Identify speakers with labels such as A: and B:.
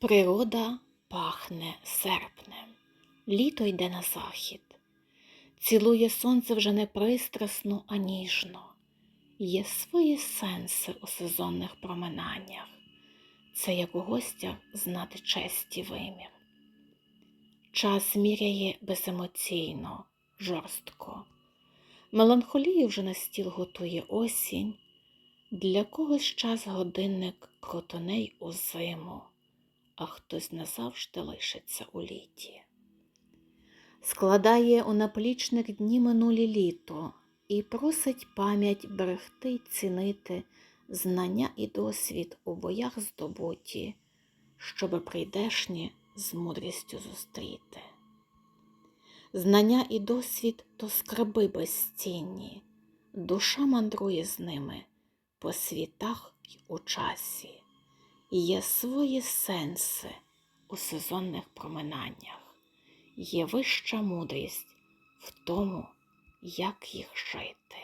A: Природа пахне серпнем, літо йде на захід, цілує сонце вже не пристрасно, а ніжно. Є свої сенси у сезонних проминаннях. Це як у гостях знати честь і вимір. Час міряє беземоційно, жорстко. Меланхолію вже на стіл готує осінь. Для когось час годинник кротоней у зиму, а хтось назавжди лишиться у літі. Складає у наплічник дні минулі літо і просить пам'ять берегти й цінити знання і досвід у боях здобуті, щоби прийдешні з мудрістю зустріти. Знання і досвід то скарби безцінні, душа мандрує з ними по світах й у часі, є свої сенси у сезонних проминаннях, є вища мудрість в тому, як їх жити.